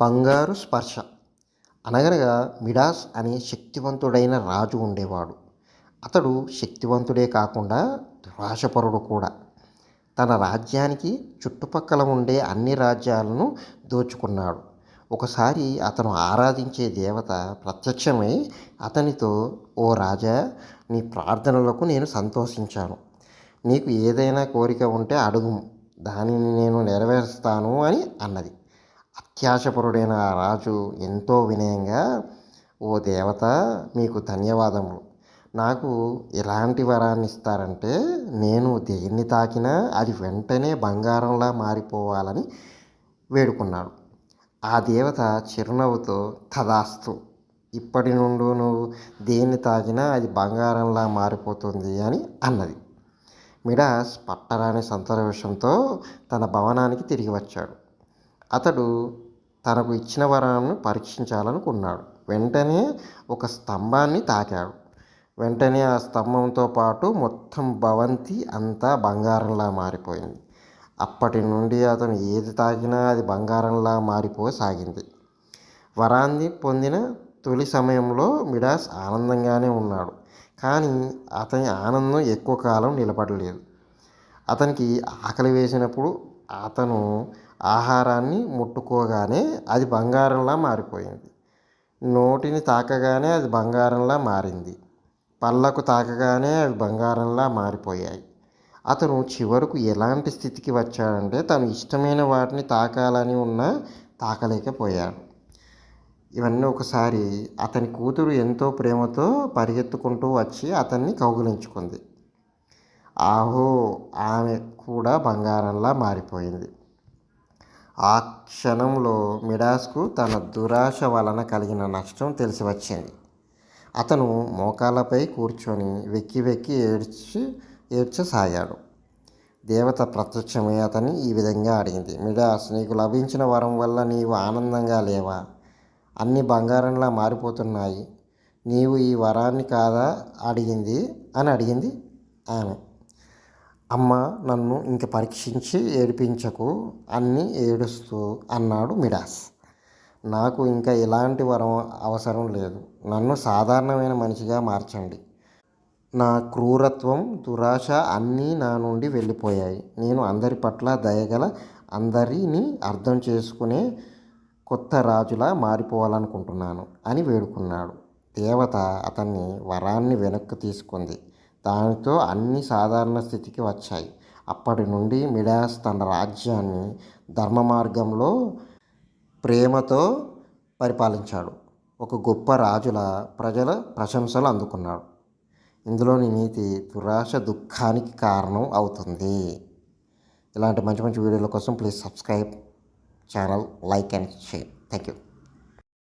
బంగారు స్పర్శ. అనగనగా మిడాస్ అనే శక్తివంతుడైన రాజు ఉండేవాడు. అతడు శక్తివంతుడే కాకుండా దురాశపరుడు కూడా. తన రాజ్యానికి చుట్టుపక్కల ఉండే అన్ని రాజ్యాలను దోచుకున్నాడు. ఒకసారి అతను ఆరాధించే దేవత ప్రత్యక్షమై అతనితో ఓ రాజా నీ ప్రార్థనలకు నేను సంతోషించాను. నీకు ఏదైనా కోరిక ఉంటే అడుగు. దానిని నేను నెరవేరుస్తాను అని అన్నది. అత్యాశపరుడైన ఆ రాజు ఎంతో వినయంగా ఓ దేవత మీకు ధన్యవాదములు. నాకు ఎలాంటి వరాన్ని ఇస్తారంటే నేను దేన్ని తాకినా అది వెంటనే బంగారంలా మారిపోవాలని వేడుకున్నాడు. ఆ దేవత చిరునవ్వుతో తదాస్తు ఇప్పటి నుండి నువ్వు దేన్ని తాకినా అది బంగారంలా మారిపోతుంది అని అన్నది. మిడాస్ పట్టరాని సంతోషంతో తన భవనానికి తిరిగి వచ్చాడు. అతడు తనకు ఇచ్చిన వరాన్ని పరీక్షించాలనుకున్నాడు. వెంటనే ఒక స్తంభాన్ని తాకాడు. వెంటనే ఆ స్తంభంతో పాటు మొత్తం భవంతి అంతా బంగారంలా మారిపోయింది. అప్పటి నుండి అతను ఏది తాకినా అది బంగారంలా మారిపోసాగింది. వరాన్ని పొందిన తొలి సమయంలో మిడాస్ ఆనందంగానే ఉన్నాడు. కానీ అతని ఆనందం ఎక్కువ కాలం నిలబడలేదు. అతనికి ఆకలి వేసినప్పుడు అతను ఆహారాన్ని ముట్టుకోగానే అది బంగారంలా మారిపోయింది. నోటిని తాకగానే అది బంగారంలా మారింది. పళ్ళకు తాకగానే అవి బంగారంలా మారిపోయాయి. అతను చివరకు ఎలాంటి స్థితికి వచ్చాడంటే తను ఇష్టమైన వాటిని తాకాలని ఉన్నా తాకలేకపోయాడు. ఇవన్నీ ఒకసారి అతని కూతురు ఎంతో ప్రేమతో పరిగెత్తుకుంటూ వచ్చి అతన్ని కౌగులించుకుంది. ఆహో! ఆమె కూడా బంగారంలా మారిపోయింది. ఆ క్షణంలో మిడాస్కు తన దురాశ వలన కలిగిన నష్టం తెలిసి వచ్చింది అతను మోకాళ్ళపై కూర్చొని వెక్కి వెక్కి ఏడ్చి ఏడ్చసాగాడు. దేవత ప్రత్యక్షమై అతని ఈ విధంగా అడిగింది. మిడాస్ నీకు లభించిన వరం వల్ల నీవు ఆనందంగా లేవా? అన్ని బంగారంలా మారిపోతున్నాయి. నీవు ఈ వరాన్ని కాదా? అడిగింది. అని అడిగింది ఆమె. అమ్మ నన్ను ఇంక పరీక్షించి ఏడిపించకు అన్ని ఏడుస్తూ అన్నాడు మిడాస్ నాకు ఇంకా ఎలాంటి వరం అవసరం లేదు. నన్ను సాధారణమైన మనిషిగా మార్చండి. నా క్రూరత్వం దురాశ అన్నీ నా నుండి వెళ్ళిపోయాయి. నేను అందరి పట్ల దయగల అందరినీ అర్థం చేసుకునే కొత్త రాజులా మారిపోవాలనుకుంటున్నాను అని వేడుకున్నాడు. దేవత అతన్ని వరాన్ని వెనక్కి తీసుకుంది. దానితో అన్ని సాధారణ స్థితికి వచ్చాయి. అప్పటి నుండి మిడాస్ తన రాజ్యాన్ని ధర్మ మార్గంలో ప్రేమతో పరిపాలించాడు. ఒక గొప్ప రాజుల ప్రజల ప్రశంసలు అందుకున్నాడు. ఇందులోని నీతి దురాశ దుఃఖానికి కారణం అవుతుంది. ఇలాంటి మంచి మంచి వీడియోల కోసం please subscribe channel like and share. Thank you